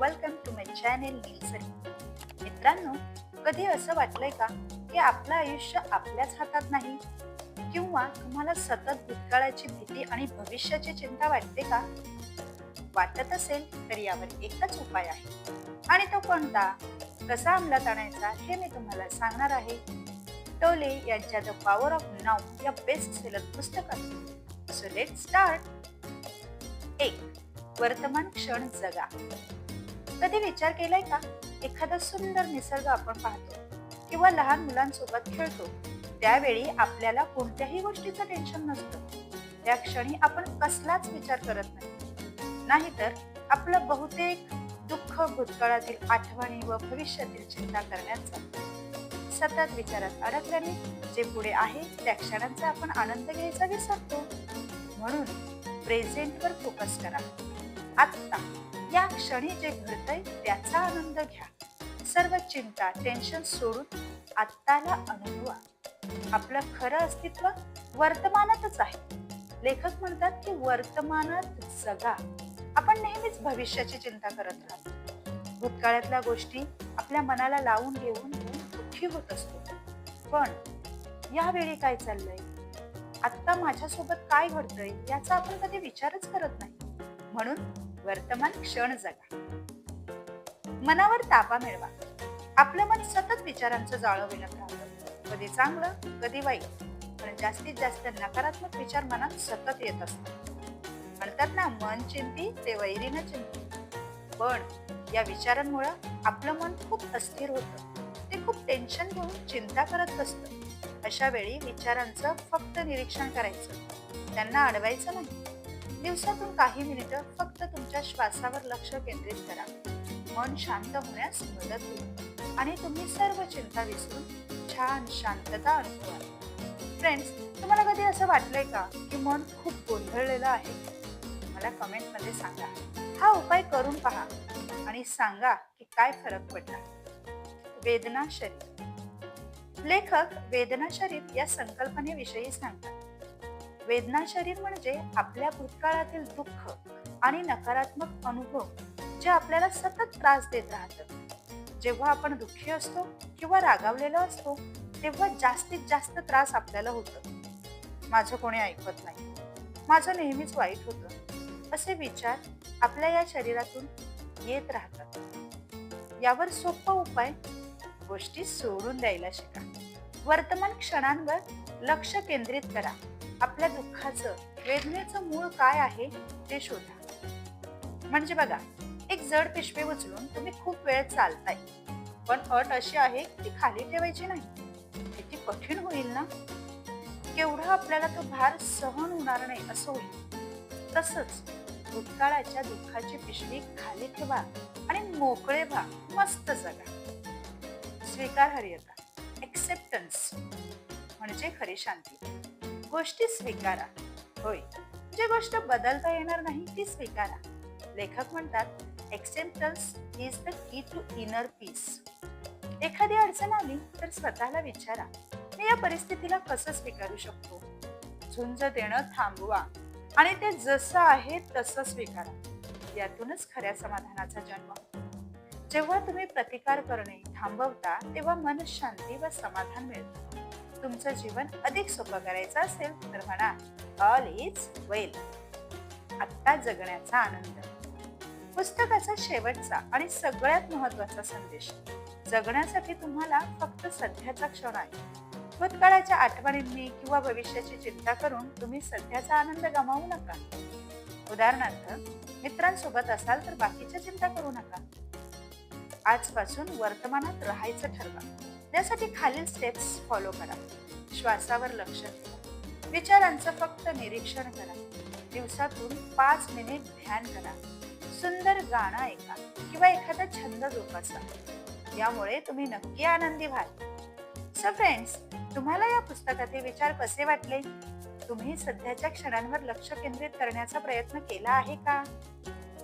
Welcome to my channel नीलसरी मित्रांनो कधी असं वाटलंय का की आपलं आयुष्य आपल्याच हातात नाही? किंवा तुम्हाला सतत भूतकाळाची भीती आणि भविष्याची चिंता वाटते का? वाटत असेल तर यावर एकच उपाय आहे. आणि तो कोणता? कसा अंमलात आणायचा हे मी तुम्हाला सांगणार आहे. टोले यांच्या द पॉवर ऑफ नाव या बेस्ट सेलर पुस्तकात. सो लेट स्टार्ट एक वर्तमान क्षण जगा. कधी विचार केलाय का? एखादा सुंदर निसर्ग आपण पाहतो किंवा लहान मुलांसोबत खेळतो त्यावेळी आपल्याला कोणत्याही गोष्टीचं टेन्शन नसतं. त्या क्षणी आपण कसलाच विचार करत नाही. नाहीतर आपलं बहुतेक दुःख भूतकाळातील आठवणी व भविष्यातील चिंता करण्याचा सतत विचारात अडकल्याने जे पुढे आहे त्या क्षणांचा आपण आनंद घ्यायचा विसरतो. म्हणून प्रेझेंटवर फोकस करा. आत्ता. या क्षणी जे घडतंय त्याचा आनंद घ्या. सर्व चिंता टेन्शन सोडून आत्ताला अनुभवा. आपलं खरं अस्तित्व वर्तमानातच आहे. लेखक म्हणतात की वर्तमानात जगा. आपण नेहमीच भविष्याची चिंता करत राहतो. भूतकाळातल्या गोष्टी आपल्या मनाला लावून घेऊन दुःखी होत असतो. पण यावेळी काय चाललंय? आत्ता माझ्यासोबत काय घडतंय याचा आपण कधी विचारच करत नाही. म्हणून वर्तमान क्षण जगा. मनावर ताबा मिळवा. आपलं मन सतत विचारांचं जाळं विणत राहतं. कधी चांगलं कधी वाईट. पण जास्तीत जास्त नकारात्मक विचार मनात सतत येत असतात. म्हणतात ना मन चिंती ते वैरी न चिंती. पण या विचारांमुळे आपलं मन खूप अस्थिर होतं. ते खूप टेन्शन घेऊन चिंता करत बसतं. अशा वेळी विचारांचं फक्त निरीक्षण करायचं. त्यांना अडवायचं नाही. दिवसातून काही मिनिटं फक्त तुमच्या श्वासावर लक्ष केंद्रित करा. मन शांत होण्यास मदत होईल. आणि तुम्ही सर्व चिंता विसरून छान शांतता अनुभवा फ्रेंड्स तुम्हाला कधी असं वाटलंय का की मन खूप गोंधळलेलं आहे? मला कमेंटमध्ये सांगा. हा उपाय करून पहा आणि सांगा की काय फरक पडला. वेदना शरीर. लेखक वेदना शरीर या संकल्पनेविषयी सांगतात. वेदना शरीर म्हणजे आपल्या भूतकाळातील दुःख आणि नकारात्मक अनुभव जे आपल्याला सतत त्रास देत राहतात. जेव्हा आपण दुःखी असतो किंवा रागावलेलो असतो तेव्हा जास्तीत जास्त त्रास आपल्याला होतो. माझं कोणी ऐकत नाही. माझं नेहमीच वाईट होतं. असे विचार आपल्या या शरीरातून येत राहतात. यावर सोपा उपाय गोष्टी सोडून द्यायला शिका. वर्तमान क्षणांवर लक्ष केंद्रित करा. आपल्या दुःखाचं वेदनेचं मूळ काय आहे ते शोधा. म्हणजे बघा एक जड पिशवी उचलून तुम्ही खूप वेळ चालताय. पण अट अशी आहे की खाली ठेवायची नाही. किती कठीण होईल ना? केवढा आपल्याला तो भार सहन होणार नाही असं होईल. तसंच भूतकाळाच्या दुःखाची पिशवी खाली ठेवा आणि मोकळे व्हा मस्त जगा. स्वीकारहर्यता एक्सेप्टन्स म्हणजे खरी शांती. गोष्टी स्वीकारा. होय. जी गोष्ट बदलता येणार नाही ती स्वीकारा. लेखक म्हणतात acceptance is the key to inner peace एखादी अडचण आली तर स्वतःला विचारा. मी या परिस्थितीला कसं स्वीकारू शकतो? झुंज देणं थांबवा आणि ते जसं आहे तसं स्वीकारा. यातूनच खऱ्या समाधानाचा जन्म जेव्हा तुम्ही प्रतिकार करणे थांबवता तेव्हा मन शांती व समाधान मिळतं. तुमचं जीवन अधिक सोपं करायचं असेल तर म्हणा ऑल इज वेल आत्ता जगण्याचा आनंद. पुस्तकाचा शेवटचा आणि सगळ्यात महत्त्वाचा संदेश. जगण्यासाठी तुम्हाला फक्त सध्याचा क्षण आहे. भूतकाळाच्या आठवणींनी किंवा भविष्याची चिंता करून तुम्ही सध्याचा आनंद गमावू नका. उदाहरणार्थ मित्रांसोबत असाल तर बाकीच्या चिंता करू नका. आजपासून वर्तमानात राहायचं ठरवा. त्यासाठी खालील स्टेप्स फॉलो करा. श्वासावर लक्ष ठेवा. विचारांचं फक्त निरीक्षण करा. दिवसातून पाच मिनिट ध्यान करा. सुंदर गाणं ऐका किंवा एखादा छंद जोपासा. यामुळे तुम्ही नक्की आनंदी व्हाल. सो फ्रेंड्स तुम्हाला या पुस्तकाचे विचार कसे वाटले? तुम्ही सध्याच्या क्षणांवर लक्ष केंद्रित करण्याचा प्रयत्न केला आहे का?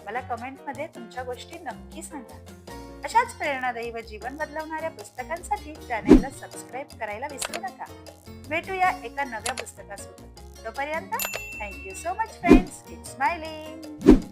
मला कमेंटमध्ये तुमच्या गोष्टी नक्की सांगा. अशाच प्रेरणादायी व जीवन बदलवणाऱ्या पुस्तकांसाठी चॅनेलला सबस्क्राईब करायला विसरू नका. भेटूया एका नव्या पुस्तकासोबत. तोपर्यंत thank you so much friends keep smiling